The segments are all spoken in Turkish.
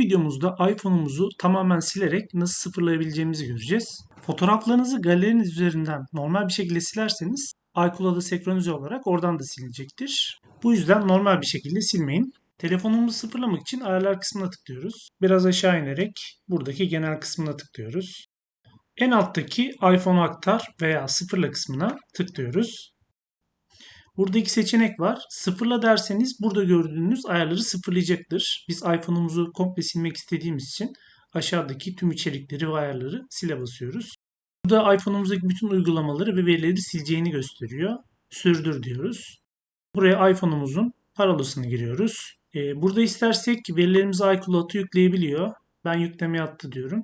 videomuzda iPhone'umuzu tamamen silerek nasıl sıfırlayabileceğimizi göreceğiz. Fotoğraflarınızı galeriniz üzerinden normal bir şekilde silerseniz iCloud'a senkronize olarak oradan da silinecektir. Bu yüzden normal bir şekilde silmeyin. Telefonumuzu sıfırlamak için ayarlar kısmına tıklıyoruz. Biraz aşağı inerek buradaki genel kısmına tıklıyoruz. En alttaki iPhone aktar veya sıfırla kısmına tıklıyoruz. Burada iki seçenek var. Sıfırla derseniz burada gördüğünüz ayarları sıfırlayacaktır. Biz iPhone'umuzu komple silmek istediğimiz için aşağıdaki tüm içerikleri ve ayarları sile basıyoruz. Burada iPhone'umuzdaki bütün uygulamaları ve verileri sileceğini gösteriyor. Sürdür diyoruz. Buraya iPhone'umuzun parolasını giriyoruz. Ee, burada istersek verilerimizi iCloud'a yükleyebiliyor. Ben yüklemeye attı diyorum.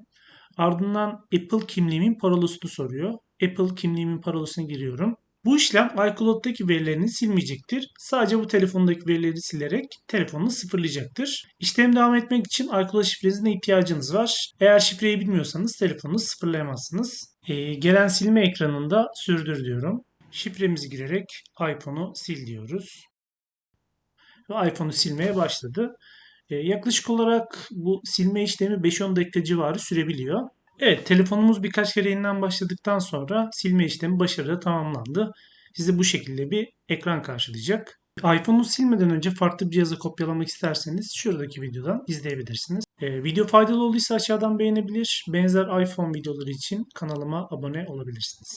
Ardından Apple kimliğimin parolasını soruyor. Apple kimliğimin parolasını giriyorum. Bu işlem iCloud'daki verilerini silmeyecektir. Sadece bu telefondaki verileri silerek telefonunu sıfırlayacaktır. İşlem devam etmek için iCloud şifresine ihtiyacınız var. Eğer şifreyi bilmiyorsanız telefonunuzu sıfırlayamazsınız. Ee, gelen silme ekranında sürdür diyorum. Şifremizi girerek iPhone'u sil diyoruz. Ve iPhone'u silmeye başladı. Ee, yaklaşık olarak bu silme işlemi 5-10 dakika civarı sürebiliyor. Evet telefonumuz birkaç kere yeniden başladıktan sonra silme işlemi başarılı tamamlandı. Sizi bu şekilde bir ekran karşılayacak. iPhone'u silmeden önce farklı bir cihaza kopyalamak isterseniz şuradaki videodan izleyebilirsiniz. Ee, video faydalı olduysa aşağıdan beğenebilir. Benzer iPhone videoları için kanalıma abone olabilirsiniz.